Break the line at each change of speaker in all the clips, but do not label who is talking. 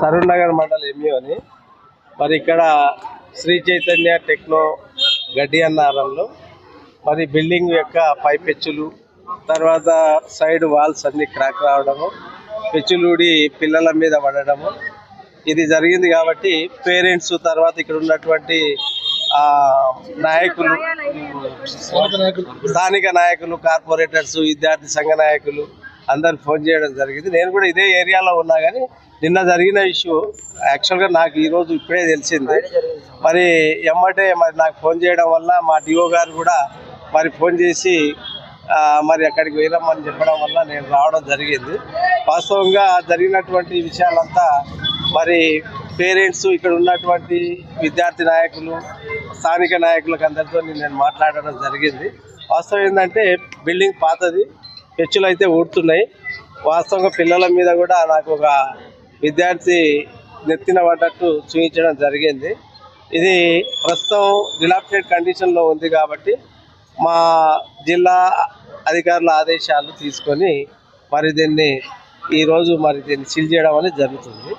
Saroor Nagar mandal ME అని. మరి ఇక్కడ శ్రీ చైతన్య టెక్నో గడ్డి అన్నారంలో మరి బిల్డింగ్ యొక్క పై పెచ్చులు తర్వాత సైడ్ వాల్స్ అన్ని క్రాక్ రావడము పెచ్చులూడి పిల్లల మీద పడడము. ఇది జరిగింది కాబట్టి పేరెంట్స్ తర్వాత ఇక్కడ ఉన్నటువంటి ఆ, నాయకులు. స్థానిక నాయకులు కార్పొరేటర్స్ విద్యార్థి సంఘ నాయకులు అందరు ఫోన్ చేయడం జరిగింది. నేను కూడా ఇదే ఏరియాలో ఉన్నా కానీ నిన్న జరిగిన ఇష్యూ యాక్చువల్గా నాకు ఈరోజు ఇప్పుడే తెలిసింది. మరి ఎమ్మటే మరి నాకు ఫోన్ చేయడం వల్ల మా డిఓ గారు కూడా మరి ఫోన్ చేసి మరి అక్కడికి వెళ్ళమని చెప్పడం వల్ల నేను రావడం జరిగింది. వాస్తవంగా జరిగినటువంటి విషయాలంతా మరి పేరెంట్స్ ఇక్కడ ఉన్నటువంటి విద్యార్థి నాయకులు స్థానిక నాయకులకు అందరితో నేను మాట్లాడడం జరిగింది. వాస్తవం ఏంటంటే బిల్డింగ్ పాతది. హెచ్చులు అయితే ఊడుతున్నాయి. వాస్తవంగా పిల్లల మీద కూడా నాకు ఒక విద్యార్థి నెత్తిన పడ్డట్టు చూపించడం జరిగింది. ఇది ప్రస్తుతం డిలాప్టెడ్ కండిషన్లో ఉంది కాబట్టి మా జిల్లా అధికారుల ఆదేశాలు తీసుకొని మరి దీన్ని ఈరోజు మరి దీన్ని సీల్ చేయడం అనేది జరుగుతుంది.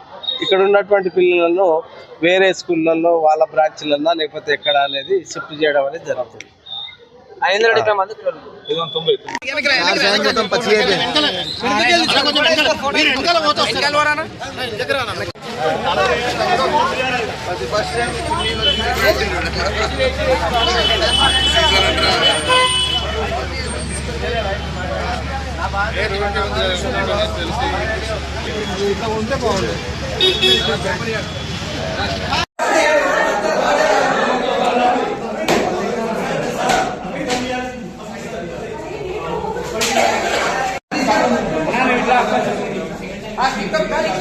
ఇక్కడ ఉన్నటువంటి పిల్లలను వేరే స్కూళ్ళల్లో వాళ్ళ బ్రాంచ్లన్నా లేకపోతే ఎక్కడ అనేది షిఫ్ట్ చేయడం అనేది జరుగుతుంది. ఐదు అడిగితే మంది తెలిసి ఉంటే బాగుంది આ શિક્ષક ખાલી